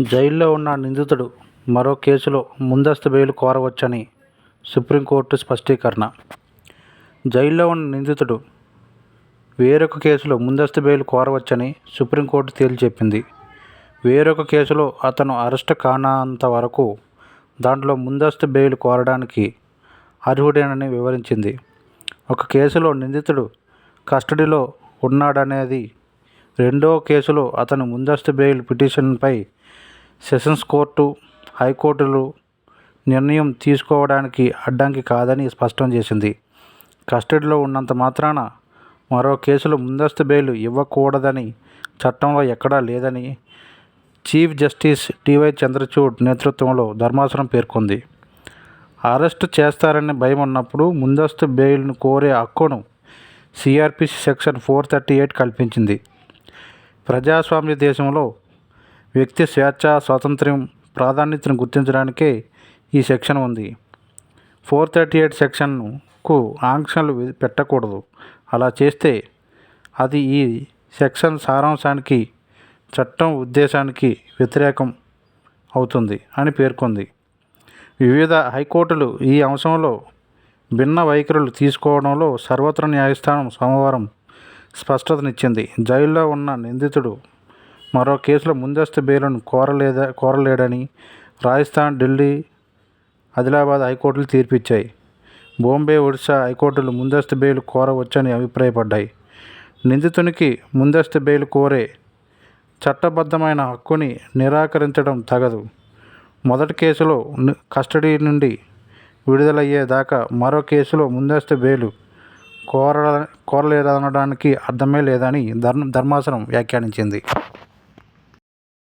జైల్లో ఉన్న నిందితుడు మరో కేసులో ముందస్తు బెయిల్ కోరవచ్చని సుప్రీంకోర్టు స్పష్టీకరణ. జైల్లో ఉన్న నిందితుడు వేరొక కేసులో ముందస్తు బెయిల్ కోరవచ్చని సుప్రీంకోర్టు తేల్చెప్పింది. వేరొక కేసులో అతను అరెస్ట్ కానంత వరకు దాంట్లో ముందస్తు బెయిల్ కోరడానికి అర్హుడేనని వివరించింది. ఒక కేసులో నిందితుడు కస్టడీలో ఉన్నాడనేది రెండో కేసులో అతను ముందస్తు బెయిల్ పిటిషన్పై సెషన్స్ కోర్టు హైకోర్టులు నిర్ణయం తీసుకోవడానికి అడ్డంకి కాదని స్పష్టం చేసింది. కస్టడీలో ఉన్నంత మాత్రాన మరో కేసులో ముందస్తు బెయిల్ ఇవ్వకూడదని చట్టంలో ఎక్కడా లేదని చీఫ్ జస్టిస్ టివై చంద్రచూడ్ నేతృత్వంలో ధర్మాసనం పేర్కొంది. అరెస్టు చేస్తారనే భయం ఉన్నప్పుడు ముందస్తు బెయిల్ను కోరే హక్కును CrPC section four thirty eight కల్పించింది. ప్రజాస్వామ్య దేశంలో వ్యక్తి స్వేచ్ఛ స్వాతంత్ర్యం ప్రాధాన్యతను గుర్తించడానికే ఈ సెక్షన్ ఉంది. ఫోర్ థర్టీ ఎయిట్ సెక్షన్కు ఆంక్షలు పెట్టకూడదు. అలా చేస్తే అది ఈ సెక్షన్ సారాంశానికి చట్టం ఉద్దేశానికి వ్యతిరేకం అవుతుంది అని పేర్కొంది. వివిధ హైకోర్టులు ఈ అంశంలో భిన్న వైఖరులు తీసుకోవడంలో సర్వత్ర న్యాయస్థానం సోమవారం స్పష్టతనిచ్చింది. జైల్లో ఉన్న నిందితుడు మరో కేసులో ముందస్తు బెయిల్ను కోరలేదా కోరలేడని రాజస్థాన్ ఢిల్లీ ఆదిలాబాద్ హైకోర్టులు తీర్పిచ్చాయి. బాంబే ఒడిశా హైకోర్టులు ముందస్తు బెయిల్ కోరవచ్చని అభిప్రాయపడ్డాయి. నిందితునికి ముందస్తు బెయిల్ కోరే చట్టబద్ధమైన హక్కుని నిరాకరించడం తగదు. మొదటి కేసులో కస్టడీ నుండి విడుదలయ్యేదాకా మరో కేసులో ముందస్తు బెయిల్ కోర కోరలేదనడానికి అర్థమే లేదని ధర్మ ధర్మాసనం వ్యాఖ్యానించింది.